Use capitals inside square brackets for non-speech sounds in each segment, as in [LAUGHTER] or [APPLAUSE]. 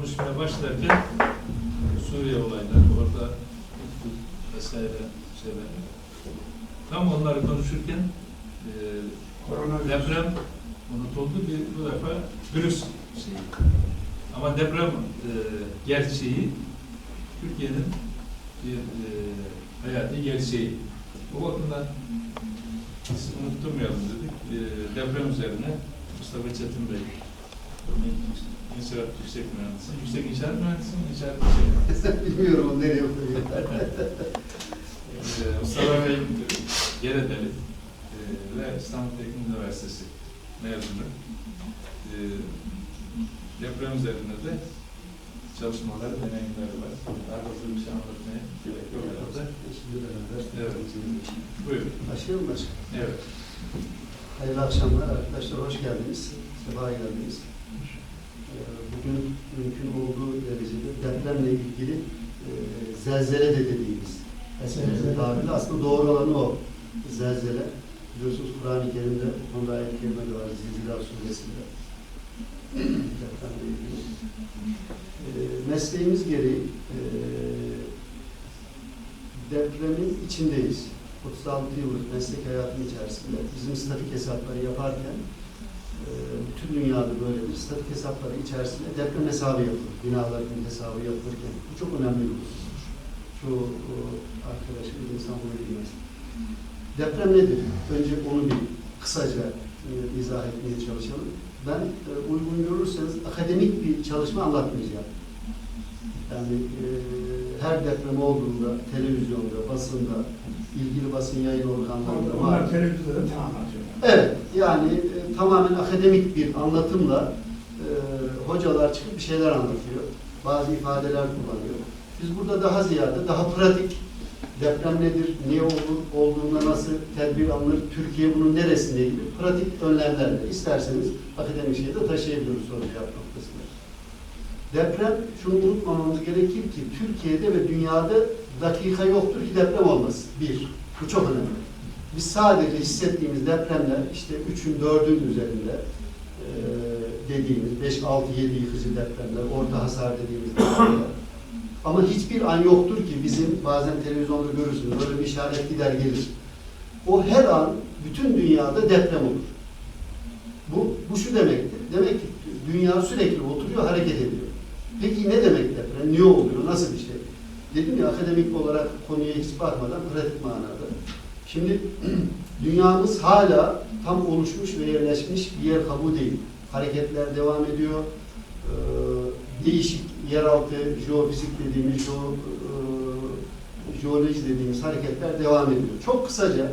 konuşmaya başlarken Suriye olayları, orada vesaire şeyler. Tam onları konuşurken e, deprem unutuldu bir bu defa virüs şeyi. Ama deprem e, gerçeği Türkiye'nin bir e, hayati gerçeği. Bu bakımdan biz unutturmayalım dedik. E, deprem üzerine Mustafa Çetin Bey, İnşaat Yüksek Mühendisi, Yüksek İnşaat Mühendisi mi? İnşaat Yüksek Mühendisi. [LAUGHS] Bilmiyorum o nereye koyuyor. [LAUGHS] Ee, Mustafa Bey Geredeli e, ve İstanbul Teknik Üniversitesi mezunu. E, deprem üzerinde de çalışmalar, deneyimleri var. Daha fazla bir şey anlatmaya gerek yok herhalde. Evet. Buyurun. Başlayalım mı başkanım? Evet. Hayırlı akşamlar arkadaşlar, hoş geldiniz. Sefa geldiniz. Ee, Bugün mümkün olduğu derecede depremle ilgili e, zelzele de dediğimiz eski tabirle aslında doğru olan o zelzele. Biliyorsunuz Kur'an-ı Kerim'de bu konuda ayet-i kerime de var Zilzila suresinde. Depremle ilgili. Ee, Mesleğimiz gereği e, depremin içindeyiz. 36 yıllık meslek hayatım içerisinde bizim statik hesapları yaparken bütün dünyada böyledir. Statik hesapları içerisinde deprem hesabı yapılır. Binaların hesabı yapılırken. Bu çok önemli bir husus. Çoğu o, arkadaşımız insan bunu bilmez. Deprem nedir? Önce onu bir kısaca e, izah etmeye çalışalım. Ben e, uygun görürseniz akademik bir çalışma anlatmayacağım. Yani e, her deprem olduğunda televizyonda, basında, ilgili basın yayın organlarında var. Onlar televizyonda tamam atıyorlar. Evet, yani e, tamamen akademik bir anlatımla e, hocalar çıkıp bir şeyler anlatıyor. Bazı ifadeler kullanıyor. Biz burada daha ziyade, daha pratik deprem nedir, niye olur, olduğunda nasıl tedbir alınır, Türkiye bunun neresinde gibi pratik önlemlerle isterseniz akademik şeyde taşıyabiliriz soru cevap noktasında. Deprem, şunu unutmamamız gerekir ki Türkiye'de ve dünyada dakika yoktur ki deprem olmasın. Bir, bu çok önemli. Biz sadece hissettiğimiz depremler işte 3'ün 4'ün üzerinde e, dediğimiz 5, 6, 7 yıkıcı depremler, orta hasar dediğimiz depremler. Ama hiçbir an yoktur ki bizim bazen televizyonda görürsünüz böyle bir işaret gider gelir. O her an bütün dünyada deprem olur. Bu, bu şu demektir. Demek ki dünya sürekli oturuyor, hareket ediyor. Peki ne demek deprem? Niye oluyor? Nasıl bir şey? Dedim ya akademik olarak konuya hiç bakmadan pratik manada. Şimdi [CLEARS THROAT] dünyamız hala tam oluşmuş ve yerleşmiş bir yer kabuğu değil. Hareketler devam ediyor. Ee, değişik yeraltı, jeofizik dediğimiz, jeo, e, jeoloji dediğimiz hareketler devam ediyor. Çok kısaca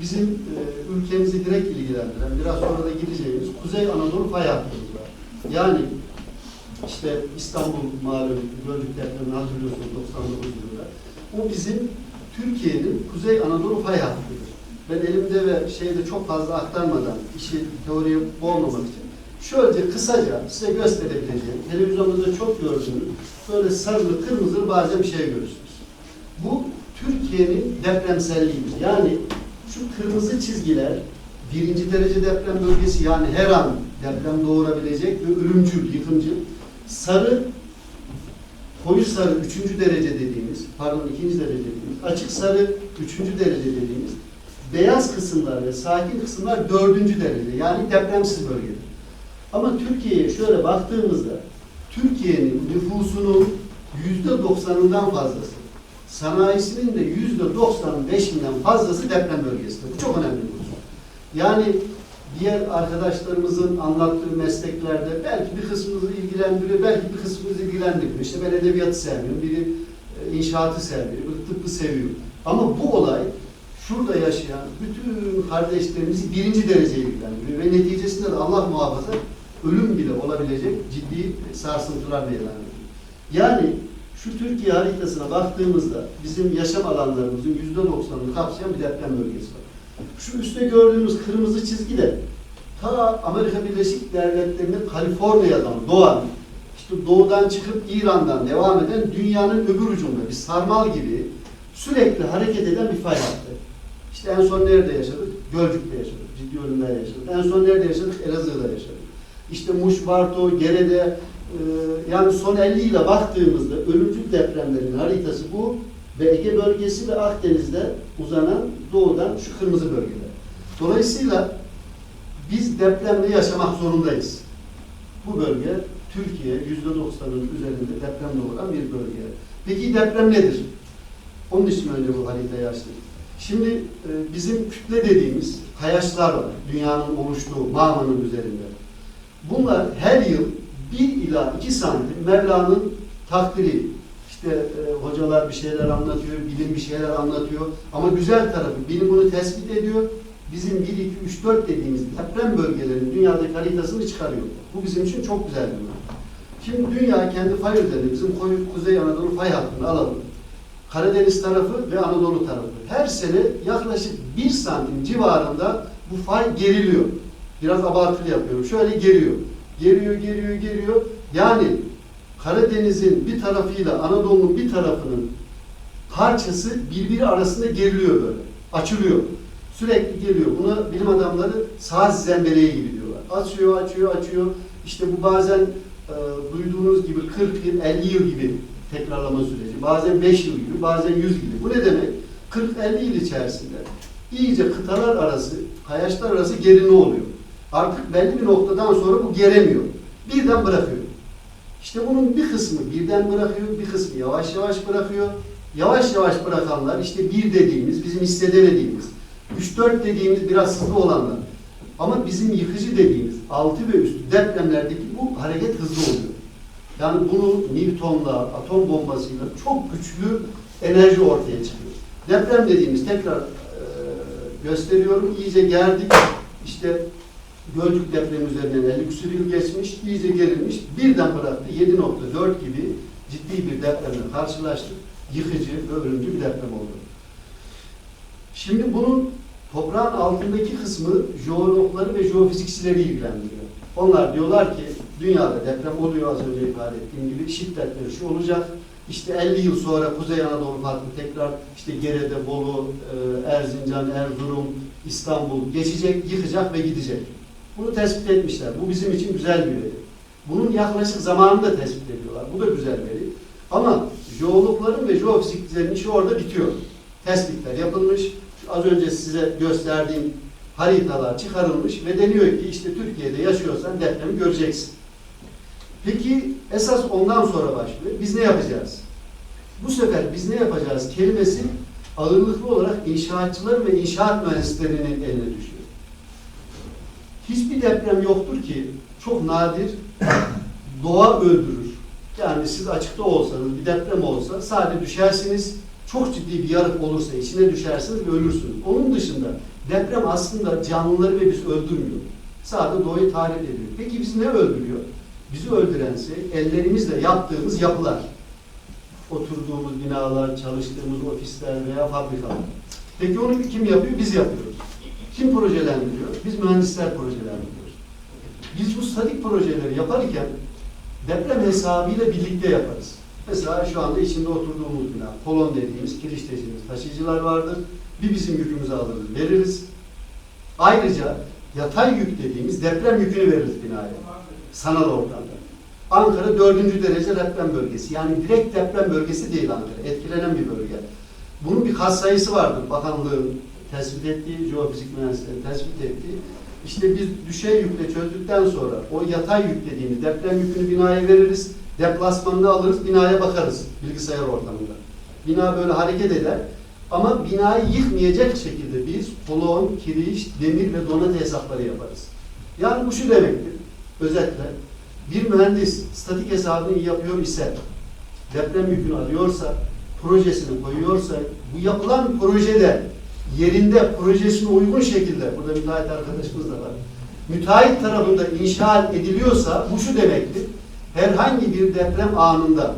bizim e, ülkemizi direkt ilgilendiren, biraz sonra da gireceğimiz Kuzey Anadolu fay hattımız var. Yani işte İstanbul malum Gölcük depremini hatırlıyorsunuz 99 yılında. O bizim Türkiye'nin Kuzey Anadolu fay hattıdır. Ben elimde ve şeyde çok fazla aktarmadan işi teoriye boğmamak için şöylece kısaca size gösterebileceğim, televizyonda da çok gördüğünüz böyle sarılı, kırmızılı bazen bir şey görürsünüz. Bu Türkiye'nin depremselliğidir. Yani şu kırmızı çizgiler birinci derece deprem bölgesi yani her an deprem doğurabilecek ve ölümcül, yıkımcı. Sarı, koyu sarı üçüncü derece dediğimiz, pardon ikinci derece dediğimiz, açık sarı üçüncü derece dediğimiz, beyaz kısımlar ve sakin kısımlar dördüncü derece yani depremsiz bölgedir. Ama Türkiye'ye şöyle baktığımızda Türkiye'nin nüfusunun yüzde doksanından fazlası, sanayisinin de yüzde doksan beşinden fazlası deprem bölgesidir. Bu çok önemli bir husus. Yani diğer arkadaşlarımızın anlattığı mesleklerde belki bir kısmımızı ilgilendiriyor, belki bir kısmımızı ilgilendirmiyor. İşte ben edebiyatı sevmiyorum, biri e, inşaatı seviyor, biri tıbbı seviyor. Ama bu olay şurada yaşayan bütün kardeşlerimizi birinci derece ilgilendiriyor ve neticesinde de Allah muhafaza ölüm bile olabilecek ciddi sarsıntılar meydana geliyor. Yani şu Türkiye haritasına baktığımızda bizim yaşam alanlarımızın yüzde doksanını kapsayan bir deprem bölgesi var. Şu üstte gördüğümüz kırmızı çizgi de ta Amerika Birleşik Devletleri'nin Kaliforniya'dan doğan, işte doğudan çıkıp İran'dan devam eden dünyanın öbür ucunda bir sarmal gibi sürekli hareket eden bir fay hattı. İşte en son nerede yaşadık? Gölcük'te yaşadık. Ciddi ölümler yaşadık. En son nerede yaşadık? Elazığ'da yaşadık. İşte Muş, Barto, Gere'de, Ee, yani son 50 yıla baktığımızda ölümcül depremlerin haritası bu ve Ege bölgesi ve Akdeniz'de uzanan doğudan şu kırmızı bölgeler. Dolayısıyla biz depremle yaşamak zorundayız. Bu bölge Türkiye %90'ın üzerinde depremle olan bir bölge. Peki deprem nedir? Onun için önce bu haritayı açtık. Şimdi e, bizim kütle dediğimiz kayaçlar var. Dünyanın oluştuğu mağmanın üzerinde. Bunlar her yıl 1 ila 2 santim Mevla'nın takdiri. İşte e, hocalar bir şeyler anlatıyor, bilim bir şeyler anlatıyor. Ama güzel tarafı, bilim bunu tespit ediyor. Bizim 1, 2, 3, 4 dediğimiz deprem bölgelerinin dünyadaki haritasını çıkarıyor. Bu bizim için çok güzel bir durum. Şimdi dünya kendi fay üzerinde, bizim koyu- Kuzey Anadolu fay hattını alalım. Karadeniz tarafı ve Anadolu tarafı. Her sene yaklaşık 1 santim civarında bu fay geriliyor. Biraz abartılı yapıyorum. Şöyle geriyor. Geriyor, geriyor, geriyor. Yani Karadeniz'in bir tarafıyla Anadolu'nun bir tarafının parçası birbiri arasında geriliyor böyle. Açılıyor. Sürekli geliyor. Buna bilim adamları saz zembeleği gibi diyorlar. Açıyor, açıyor, açıyor. İşte bu bazen e, duyduğunuz gibi 40 yıl, 50 yıl gibi tekrarlama süreci. Bazen 5 yıl gibi, bazen 100 gibi. Bu ne demek? 40-50 yıl içerisinde iyice kıtalar arası, kayaçlar arası gerilme oluyor. Artık belli bir noktadan sonra bu geremiyor. Birden bırakıyor. İşte bunun bir kısmı birden bırakıyor, bir kısmı yavaş yavaş bırakıyor. Yavaş yavaş bırakanlar işte bir dediğimiz, bizim hissedemediğimiz, 3-4 dediğimiz biraz hızlı olanlar. Ama bizim yıkıcı dediğimiz 6 ve üstü depremlerdeki bu hareket hızlı oluyor. Yani bunu Newton'la, atom bombasıyla çok güçlü enerji ortaya çıkıyor. Deprem dediğimiz tekrar e, gösteriyorum. İyice gerdik. İşte Gölcük depremi üzerinden 50 küsur yıl geçmiş, iyice gerilmiş. Birden bıraktı 7.4 gibi ciddi bir depremle karşılaştık. Yıkıcı ve ölümcül bir deprem oldu. Şimdi bunun toprağın altındaki kısmı jeologları ve jeofizikçileri ilgilendiriyor. Onlar diyorlar ki dünyada deprem oluyor az önce ifade ettiğim gibi şiddetleri şu olacak. İşte 50 yıl sonra Kuzey Anadolu farklı tekrar işte Gerede, Bolu, e, Erzincan, Erzurum, İstanbul geçecek, yıkacak ve gidecek. Bunu tespit etmişler. Bu bizim için güzel bir veri. Bunun yaklaşık zamanını da tespit ediyorlar. Bu da güzel veri. Ama jeologların ve jeofizikçilerin işi orada bitiyor. Tespitler yapılmış. Şu az önce size gösterdiğim haritalar çıkarılmış ve deniyor ki işte Türkiye'de yaşıyorsan depremi göreceksin. Peki esas ondan sonra başlıyor. Biz ne yapacağız? Bu sefer biz ne yapacağız kelimesi ağırlıklı olarak inşaatçıların ve inşaat mühendislerinin eline düşüyor. Hiçbir deprem yoktur ki çok nadir doğa öldürür. Yani siz açıkta olsanız bir deprem olsa sadece düşersiniz. Çok ciddi bir yarık olursa içine düşersiniz ve ölürsünüz. Onun dışında deprem aslında canlıları ve bizi öldürmüyor. Sadece doğayı tahrip ediyor. Peki bizi ne öldürüyor? Bizi öldüren şey ellerimizle yaptığımız yapılar. Oturduğumuz binalar, çalıştığımız ofisler veya fabrikalar. Peki onu kim yapıyor? Biz yapıyoruz. Kim projelendiriyor? Biz mühendisler projelendiriyoruz. Biz bu statik projeleri yaparken deprem hesabıyla birlikte yaparız. Mesela şu anda içinde oturduğumuz bina, kolon dediğimiz, kiriş dediğimiz taşıyıcılar vardır. Bir bizim yükümüzü alırız, veririz. Ayrıca yatay yük dediğimiz deprem yükünü veririz binaya. Sanal ortamda. Ankara dördüncü derece deprem bölgesi. Yani direkt deprem bölgesi değil Ankara. Etkilenen bir bölge. Bunun bir kat sayısı vardır. Bakanlığın tespit ettiği, jeofizik mühendislerin tespit ettiği. İşte biz düşey yükle çözdükten sonra o yatay yük dediğimiz deprem yükünü binaya veririz. Deplasmanını alırız, binaya bakarız bilgisayar ortamında. Bina böyle hareket eder. Ama binayı yıkmayacak şekilde biz kolon, kiriş, demir ve donat hesapları yaparız. Yani bu şu demektir. Özetle bir mühendis statik hesabını yapıyor ise, deprem yükünü alıyorsa, projesini koyuyorsa, bu yapılan projede yerinde projesine uygun şekilde, burada müteahhit arkadaşımız da var, müteahhit tarafında inşaat ediliyorsa bu şu demektir. Herhangi bir deprem anında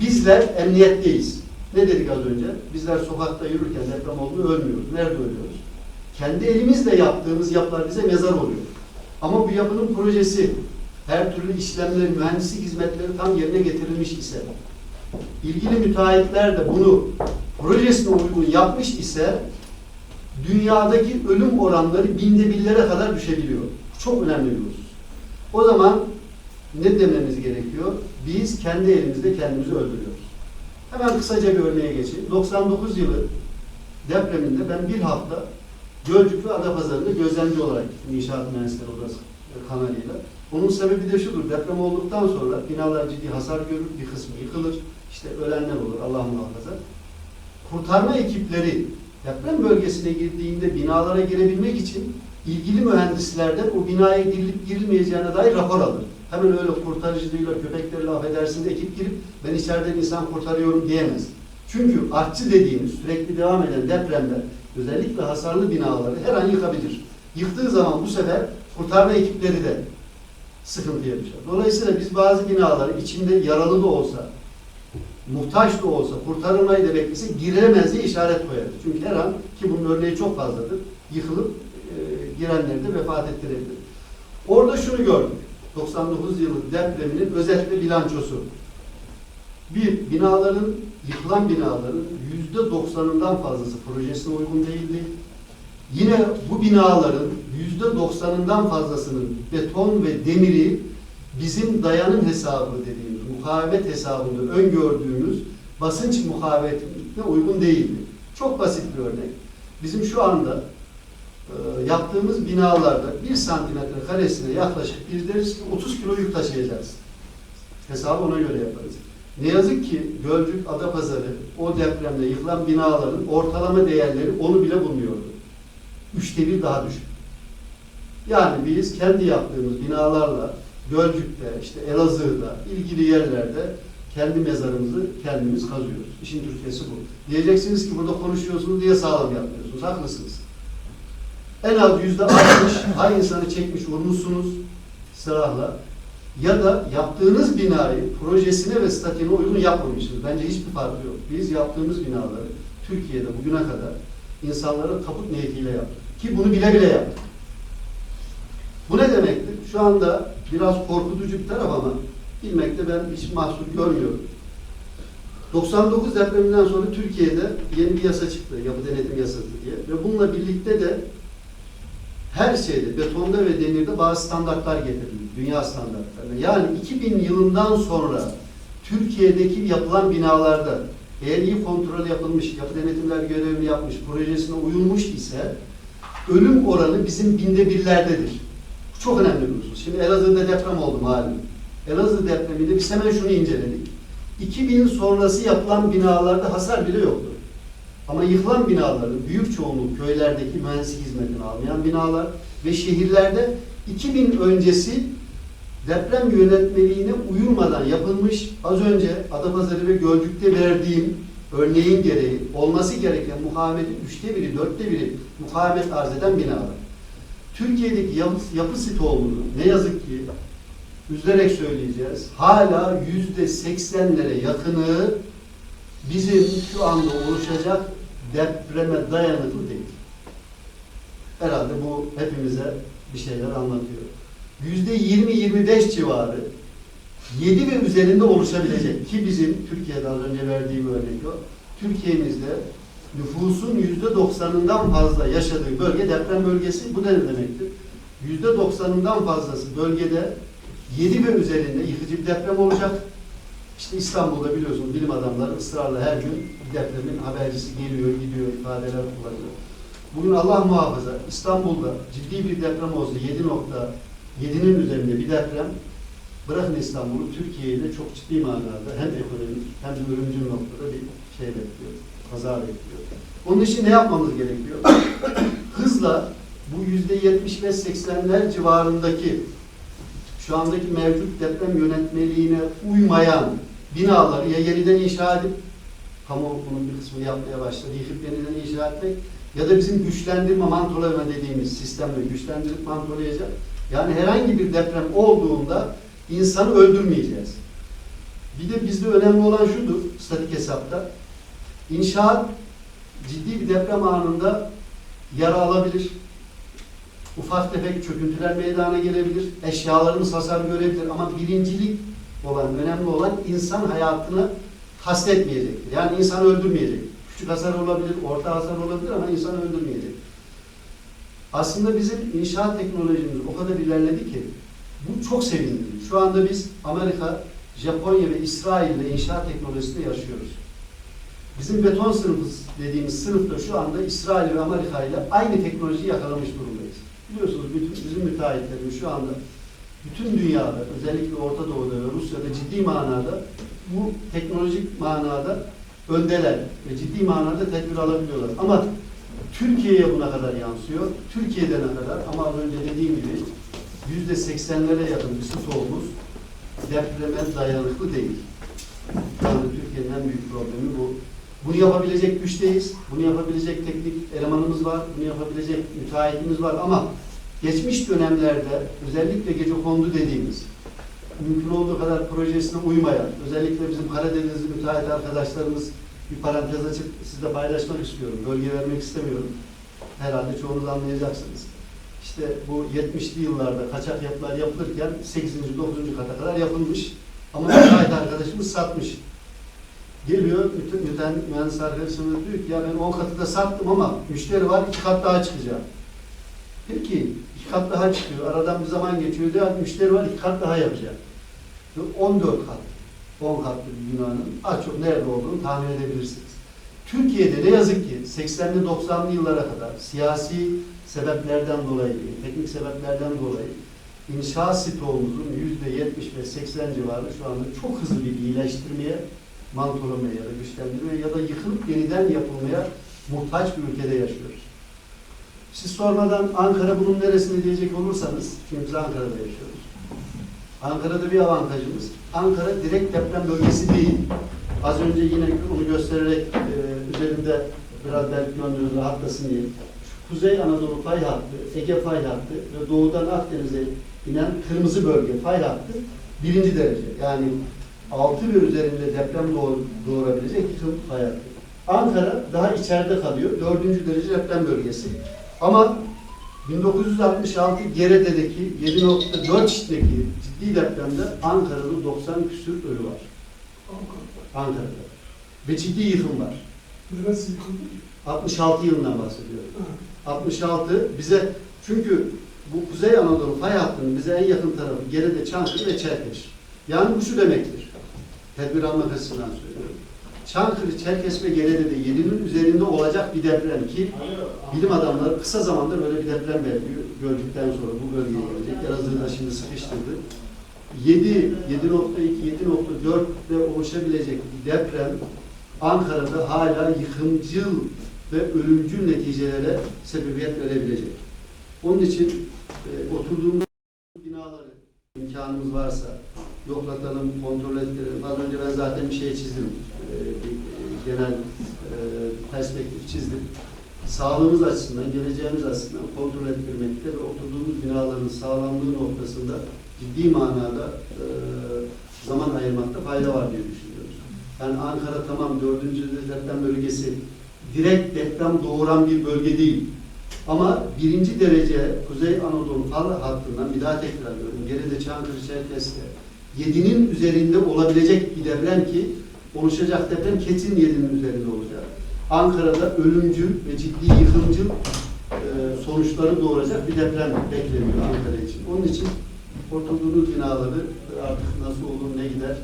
bizler emniyetteyiz. Ne dedik az önce? Bizler sokakta yürürken deprem olduğunu ölmüyoruz. Nerede ölüyoruz? Kendi elimizle yaptığımız yapılar bize mezar oluyor. Ama bu yapının projesi, her türlü işlemler, mühendislik hizmetleri tam yerine getirilmiş ise, ilgili müteahhitler de bunu projesine uygun yapmış ise, dünyadaki ölüm oranları binde birlere kadar düşebiliyor. Çok önemli bir husus. O zaman ne dememiz gerekiyor? Biz kendi elimizde kendimizi öldürüyoruz. Hemen kısaca bir örneğe geçeyim. 99 yılı depreminde ben bir hafta Gölcük ve Adapazarı'nda gözlemci olarak gittim İnşaat Mühendisleri Odası kanalıyla. Bunun sebebi de şudur. Deprem olduktan sonra binalar ciddi hasar görür, bir kısmı yıkılır. İşte ölenler olur Allah muhafaza. Kurtarma ekipleri deprem bölgesine girdiğinde binalara girebilmek için ilgili mühendislerden o binaya girilip girilmeyeceğine dair rapor alır. Hemen öyle kurtarıcılığıyla, köpeklerle affedersiniz ekip girip ben içeriden insan kurtarıyorum diyemez. Çünkü artçı dediğimiz sürekli devam eden depremler özellikle hasarlı binaları her an yıkabilir. Yıktığı zaman bu sefer kurtarma ekipleri de sıkıntıya düşer. Dolayısıyla biz bazı binaları içinde yaralı da olsa, muhtaç da olsa, kurtarılmayı da beklese giremez diye işaret koyarız. Çünkü her an ki bunun örneği çok fazladır. Yıkılıp e, girenleri de vefat ettirebilir. Orada şunu gördük. 99 yılı depreminin özetle bilançosu. Bir, binaların, yıkılan binaların yüzde doksanından fazlası projesine uygun değildi. Yine bu binaların yüzde doksanından fazlasının beton ve demiri bizim dayanım hesabı dediğimiz, mukavemet hesabında öngördüğümüz basınç mukavemetine uygun değildi. Çok basit bir örnek. Bizim şu anda e, yaptığımız binalarda bir santimetre karesine yaklaşık biz deriz ki 30 kilo yük taşıyacağız. Hesabı ona göre yaparız. Ne yazık ki Gölcük, Adapazarı o depremde yıkılan binaların ortalama değerleri onu bile bulmuyordu. Üçte bir daha düşük. Yani biz kendi yaptığımız binalarla Gölcük'te, işte Elazığ'da, ilgili yerlerde kendi mezarımızı kendimiz kazıyoruz. İşin Türkçesi bu. Diyeceksiniz ki burada konuşuyorsunuz diye sağlam yapmıyorsunuz. Haklısınız. En az yüzde altmış hay insanı çekmiş vurmuşsunuz silahla ya da yaptığınız binayı projesine ve statüne uygun yapmamışsınız. Bence hiçbir farkı yok. Biz yaptığımız binaları Türkiye'de bugüne kadar insanlara taput niyetiyle yaptık. Ki bunu bile bile yaptık. Bu ne demektir? Şu anda biraz korkutucu bir taraf ama bilmekte ben hiç mahsur görmüyorum. 99 depreminden sonra Türkiye'de yeni bir yasa çıktı, yapı denetim yasası diye. Ve bununla birlikte de her şeyde, betonda ve demirde bazı standartlar getirildi. Dünya standartlarına. Yani 2000 yılından sonra Türkiye'deki yapılan binalarda eğer iyi kontrol yapılmış, yapı denetimler görevini yapmış, projesine uyulmuş ise ölüm oranı bizim binde birlerdedir. Çok önemli bir husus. Şimdi Elazığ'da deprem oldu malum. Elazığ depreminde biz hemen şunu inceledik. 2000 sonrası yapılan binalarda hasar bile yoktu. Ama yıkılan binaların büyük çoğunluğu köylerdeki mühendislik hizmetini almayan binalar ve şehirlerde 2000 öncesi deprem yönetmeliğine uyulmadan yapılmış az önce Adapazarı ve Gölcük'te verdiğim örneğin gereği olması gereken mukavemetin üçte biri, dörtte biri mukavemet arz eden binalar. Türkiye'deki yapı, yapı stoğumuzu ne yazık ki üzülerek söyleyeceğiz. Hala yüzde seksenlere yakını bizim şu anda oluşacak depreme dayanıklı değil. Herhalde bu hepimize bir şeyler anlatıyor. Yüzde 20-25 civarı 7 ve üzerinde oluşabilecek ki bizim Türkiye'de az önce verdiğim örnek o. Türkiye'mizde nüfusun yüzde doksanından fazla yaşadığı bölge deprem bölgesi. Bu da ne demektir? Yüzde doksanından fazlası bölgede 7 ve üzerinde yıkıcı bir deprem olacak. İşte İstanbul'da biliyorsunuz bilim adamları ısrarla her gün depremin habercisi geliyor, gidiyor, ifadeler kullanıyor. Bugün Allah muhafaza İstanbul'da ciddi bir deprem olsa 7.7'nin üzerinde bir deprem bırakın İstanbul'u Türkiye'yi de çok ciddi manada hem ekonomik hem de ölümcül noktada bir şey bekliyor, kaza bekliyor. Onun için ne yapmamız gerekiyor? [COUGHS] Hızla bu yüzde 75-80'ler civarındaki şu andaki mevcut deprem yönetmeliğine uymayan binaları ya yeniden inşa edip kamu bunun bir kısmını yapmaya başladı, yıkıp yeniden inşa etmek ya da bizim güçlendirme, mantolama dediğimiz sistemle güçlendirip mantolayacak. Yani herhangi bir deprem olduğunda insanı öldürmeyeceğiz. Bir de bizde önemli olan şudur, statik hesapta. İnşaat ciddi bir deprem anında yara alabilir, ufak tefek çöküntüler meydana gelebilir, eşyalarımız hasar görebilir ama birincilik olan, önemli olan insan hayatını kastetmeyecektir. Yani insanı öldürmeyecek. Küçük hasar olabilir, orta hasar olabilir ama insanı öldürmeyecek. Aslında bizim inşaat teknolojimiz o kadar ilerledi ki Bu çok sevindirici. Şu anda biz Amerika, Japonya ve İsrail'de inşaat teknolojisinde yaşıyoruz. Bizim beton sınıfı dediğimiz sınıfta şu anda İsrail ve Amerika ile aynı teknolojiyi yakalamış durumdayız. Biliyorsunuz bütün, bizim müteahhitlerimiz şu anda bütün dünyada özellikle Orta Doğu'da ve Rusya'da ciddi manada bu teknolojik manada öndeler ve ciddi manada tedbir alabiliyorlar. Ama Türkiye'ye buna kadar yansıyor. Türkiye'de ne kadar? Ama az önce dediğim gibi yüzde seksenlere yakın bir stoğumuz depreme dayanıklı değil. Yani Türkiye'nin en büyük problemi bu. Bunu yapabilecek güçteyiz. Bunu yapabilecek teknik elemanımız var. Bunu yapabilecek müteahhitimiz var ama geçmiş dönemlerde özellikle gece kondu dediğimiz mümkün olduğu kadar projesine uymayan, özellikle bizim Karadenizli müteahhit arkadaşlarımız bir parantez açıp sizle paylaşmak istiyorum. Bölge vermek istemiyorum. Herhalde çoğunuz anlayacaksınız. İşte bu 70'li yıllarda kaçak yapılar yapılırken 8. 9. kata kadar yapılmış. Ama müteahhit arkadaşımız satmış. Geliyor, bütün müteahhit mühendis arkadaşımız diyor ki ya ben 10 katı da sattım ama müşteri var, iki kat daha çıkacak. Peki, iki kat daha çıkıyor. Aradan bir zaman geçiyor. Diyor, müşteri var, iki kat daha yapacak. Diyor, 14 kat. 10 katlı bir binanın az çok nerede olduğunu tahmin edebilirsiniz. Türkiye'de ne yazık ki 80'li 90'lı yıllara kadar siyasi sebeplerden dolayı, teknik sebeplerden dolayı inşaat stoğumuzun %70 ve 80 civarı şu anda çok hızlı bir iyileştirmeye, mantolamaya ya da güçlendirmeye ya da yıkılıp yeniden yapılmaya muhtaç bir ülkede yaşıyoruz. Siz sormadan Ankara bunun neresinde diyecek olursanız, çünkü biz Ankara'da yaşıyoruz. Ankara'da bir avantajımız, Ankara direkt deprem bölgesi değil. Az önce yine onu göstererek e, üzerinde biraz belki gönlünüz rahatlasın diye. Kuzey Anadolu fay hattı, Ege fay hattı ve doğudan Akdeniz'e inen kırmızı bölge fay hattı birinci derece. Yani 6 ve üzerinde deprem doğur, doğurabilecek yıkım fay hattı. Ankara daha içeride kalıyor. Dördüncü derece deprem bölgesi. Ama 1966 Gerede'deki 7.4 şiddetli ciddi depremde Ankara'da 90 küsür ölü var. Ankara'da. Ve ciddi yıkım var. Neresi yıkıldı? 66 yılından bahsediyorum. Ha. 66 bize çünkü bu Kuzey Anadolu fay hattının bize en yakın tarafı Gerede, Çankırı ve Çerkeş. Yani bu şu demektir. Tedbir almak açısından söylüyorum. Çankırı, Çerkeş ve Gerede'de 7'nin üzerinde olacak bir deprem ki bilim adamları kısa zamanda böyle bir deprem belirliyor. Gördükten sonra bu bölgeye gelecek. Elazığ'da şimdi sıkıştırdı. 7, 7.2, 7.4'te oluşabilecek bir deprem Ankara'da hala yıkımcıl ve ölümcül neticelere sebebiyet verebilecek. Onun için e, oturduğumuz binaları imkanımız varsa yoklatalım, kontrol ettirelim. Az önce ben zaten bir şey çizdim. E, bir, e, genel e, perspektif çizdim. Sağlığımız açısından, geleceğimiz açısından kontrol ettirmekte ve oturduğumuz binaların sağlamlığı noktasında ciddi manada e, zaman ayırmakta fayda var diye düşünüyoruz. Yani Ankara tamam dördüncü deprem bölgesi direkt deprem doğuran bir bölge değil. Ama birinci derece Kuzey Anadolu fal hattından bir daha tekrar ediyorum. Geride Çankırı, Çerkez'de 7'nin üzerinde olabilecek bir deprem ki oluşacak deprem kesin 7'nin üzerinde olacak. Ankara'da ölümcül ve ciddi yıkımcıl e, sonuçları doğuracak bir deprem bekleniyor Ankara için. Onun için oturduğunuz binaları artık nasıl olur, ne gider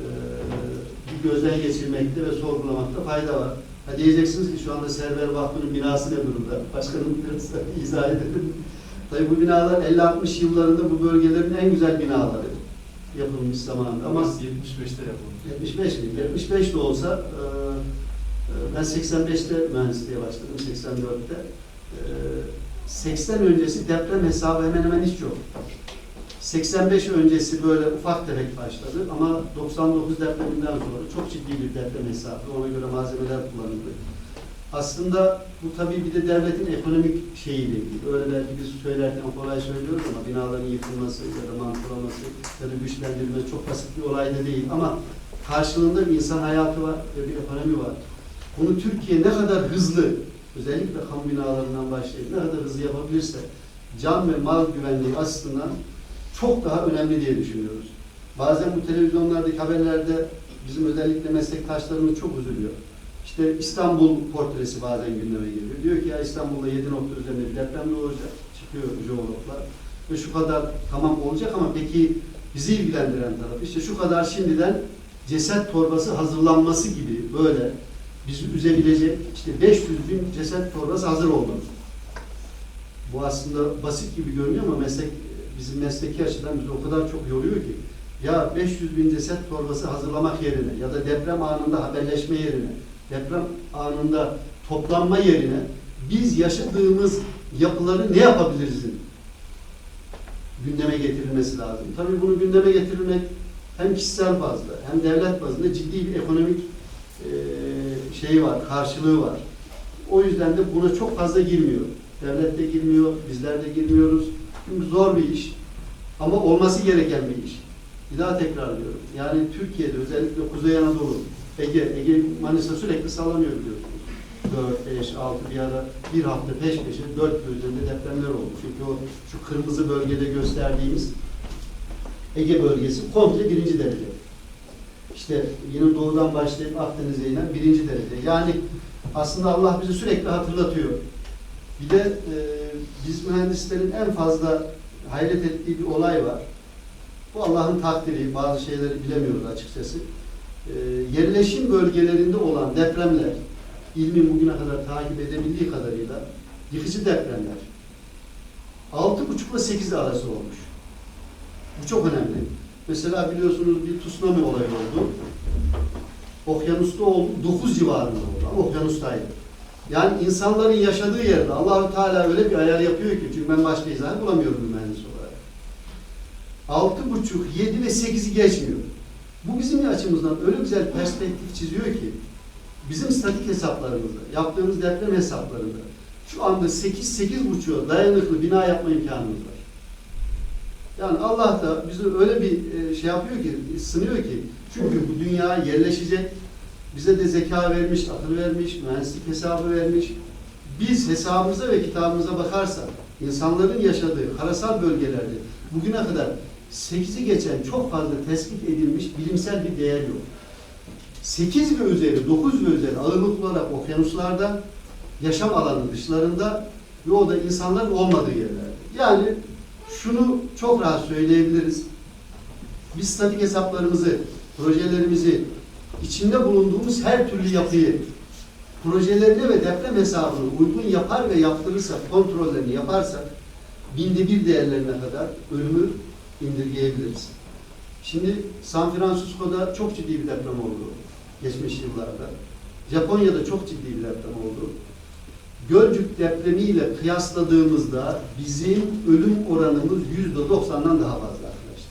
e, bir gözden geçirmekte ve sorgulamakta fayda var. Ha diyeceksiniz ki şu anda Server Vakfı'nın binası ne durumda? Başkanım [LAUGHS] biraz izah edelim. Tabii bu binalar 50-60 yıllarında bu bölgelerin en güzel binaları yapılmış zamanında ama 75'te yapılmış. 75 mi? 75 de olsa e, e, ben 85'te mühendisliğe başladım, 84'te. E, 80 öncesi deprem hesabı hemen hemen hiç yok. 85 öncesi böyle ufak tefek başladı ama 99 depreminden sonra çok ciddi bir deprem hesabı. Ona göre malzemeler kullanıldı. Aslında bu tabii bir de devletin ekonomik şeyiyle ilgili. Öyle belki biz söylerken kolay söylüyoruz ama binaların yıkılması ya da mantolaması ya da güçlendirilmesi çok basit bir olay da değil. Ama karşılığında bir insan hayatı var ve bir ekonomi var. Bunu Türkiye ne kadar hızlı, özellikle kamu binalarından başlayıp ne kadar hızlı yapabilirse can ve mal güvenliği açısından çok daha önemli diye düşünüyoruz. Bazen bu televizyonlardaki haberlerde bizim özellikle meslektaşlarımız çok üzülüyor. İşte İstanbul portresi bazen gündeme geliyor. Diyor ki ya İstanbul'da 7 nokta üzerinde bir deprem olacak. Çıkıyor jeologlar. ve şu kadar tamam olacak ama peki bizi ilgilendiren taraf işte şu kadar şimdiden ceset torbası hazırlanması gibi böyle bizi üzebilecek işte 500 bin ceset torbası hazır olmalı. Bu aslında basit gibi görünüyor ama meslek bizim mesleki açıdan bizi o kadar çok yoruyor ki ya 500 bin ceset torbası hazırlamak yerine ya da deprem anında haberleşme yerine deprem anında toplanma yerine biz yaşadığımız yapıları ne yapabilirizin gündeme getirilmesi lazım. Tabii bunu gündeme getirilmek hem kişisel bazda hem devlet bazında ciddi bir ekonomik eee şeyi var, karşılığı var. O yüzden de buna çok fazla girmiyor. Devlet de girmiyor, bizler de girmiyoruz. Çünkü zor bir iş ama olması gereken bir iş. Bir daha tekrarlıyorum. Yani Türkiye'de özellikle Kuzey Anadolu, Ege, Ege Manisa sürekli sallanıyor biliyorsunuz. 4, 5, 6 bir ara bir hafta peş peşe 4 üzerinde depremler oldu. Çünkü o şu kırmızı bölgede gösterdiğimiz Ege bölgesi komple birinci derece. İşte yine doğudan başlayıp Akdeniz'e inen birinci derece. Yani aslında Allah bizi sürekli hatırlatıyor. Bir de e, biz mühendislerin en fazla hayret ettiği bir olay var. Bu Allah'ın takdiri, bazı şeyleri bilemiyoruz açıkçası. E, yerleşim bölgelerinde olan depremler, ilmin bugüne kadar takip edebildiği kadarıyla yıkıcı depremler. 6,5 ile 8 arası olmuş. Bu çok önemli. Mesela biliyorsunuz bir tsunami olayı oldu. Okyanusta oldu, 9 civarında oldu ama okyanustaydı. Yani insanların yaşadığı yerde Allahu Teala öyle bir ayar yapıyor ki çünkü ben başka izah bulamıyorum mühendis olarak. Altı buçuk, yedi ve 8'i geçmiyor. Bu bizim açımızdan öyle güzel perspektif çiziyor ki bizim statik hesaplarımızda, yaptığımız deprem hesaplarında şu anda 8 8 buçuğa dayanıklı bina yapma imkanımız var. Yani Allah da bizi öyle bir e, şey yapıyor ki, sınıyor ki çünkü bu dünya yerleşecek, bize de zeka vermiş, akıl vermiş, mühendislik hesabı vermiş. Biz hesabımıza ve kitabımıza bakarsak, insanların yaşadığı karasal bölgelerde bugüne kadar 8'i geçen çok fazla tespit edilmiş bilimsel bir değer yok. 8 ve üzeri, 9 ve üzeri ağırlık olarak okyanuslarda, yaşam alanı dışlarında ve o da insanların olmadığı yerlerde. Yani şunu çok rahat söyleyebiliriz. Biz statik hesaplarımızı, projelerimizi, içinde bulunduğumuz her türlü yapıyı projelerine ve deprem hesabını uygun yapar ve yaptırırsak, kontrollerini yaparsak binde bir değerlerine kadar ölümü indirgeyebiliriz. Şimdi San Francisco'da çok ciddi bir deprem oldu geçmiş yıllarda. Japonya'da çok ciddi bir deprem oldu. Gölcük depremiyle kıyasladığımızda bizim ölüm oranımız yüzde doksandan daha fazla arkadaşlar.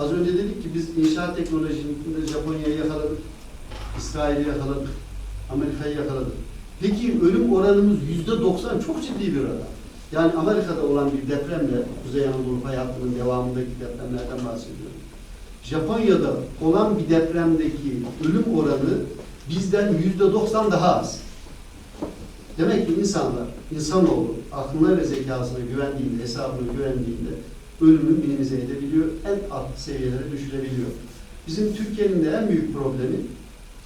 Az önce dedik ki biz inşaat teknolojisinde Japonya'yı yakaladık, İsrail'i yakaladık, Amerika'yı yakaladık. Peki ölüm oranımız yüzde doksan çok ciddi bir oran. Yani Amerika'da olan bir depremle, Kuzey Anadolu fay hattının devamındaki depremlerden bahsediyorum. Japonya'da olan bir depremdeki ölüm oranı bizden yüzde doksan daha az. Demek ki insanlar, insanoğlu aklına ve zekasına güvendiğinde, hesabına güvendiğinde ölümü minimize edebiliyor, en alt seviyelere düşürebiliyor. Bizim Türkiye'nin de en büyük problemi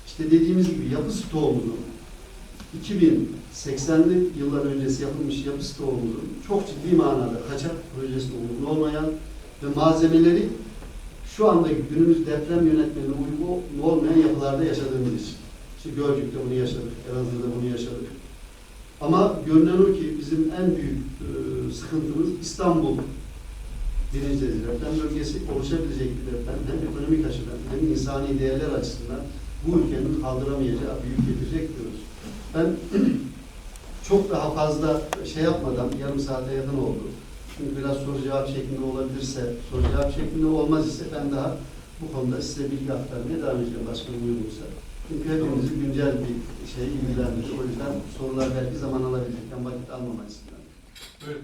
işte dediğimiz gibi yapı stoğumuzu 2080'li yıllar öncesi yapılmış yapı stoğumuzun çok ciddi manada kaçak projesi uygun olmayan ve malzemeleri şu andaki günümüz deprem yönetmeliğine uygun olmayan yapılarda yaşadığımız için. İşte Gölcük'te bunu yaşadık, Elazığ'da bunu yaşadık. Ama görünen o ki bizim en büyük e, sıkıntımız İstanbul birinci deprem bölgesi oluşabilecek bir deprem hem ekonomik açıdan hem insani değerler açısından bu ülkenin kaldıramayacağı büyük getirecek diyoruz. Ben [CLEARS THROAT] çok daha fazla şey yapmadan yarım saate yakın oldu. Çünkü biraz soru cevap şeklinde olabilirse, soru cevap şeklinde olmaz ise ben daha bu konuda size bilgi aktarmaya devam edeceğim başkanım uygunsa. Çünkü hepimizi güncel bir şey ilgilendirir. O yüzden sorular belki zaman alabilecek. Vakit almam açısından. Buyurun.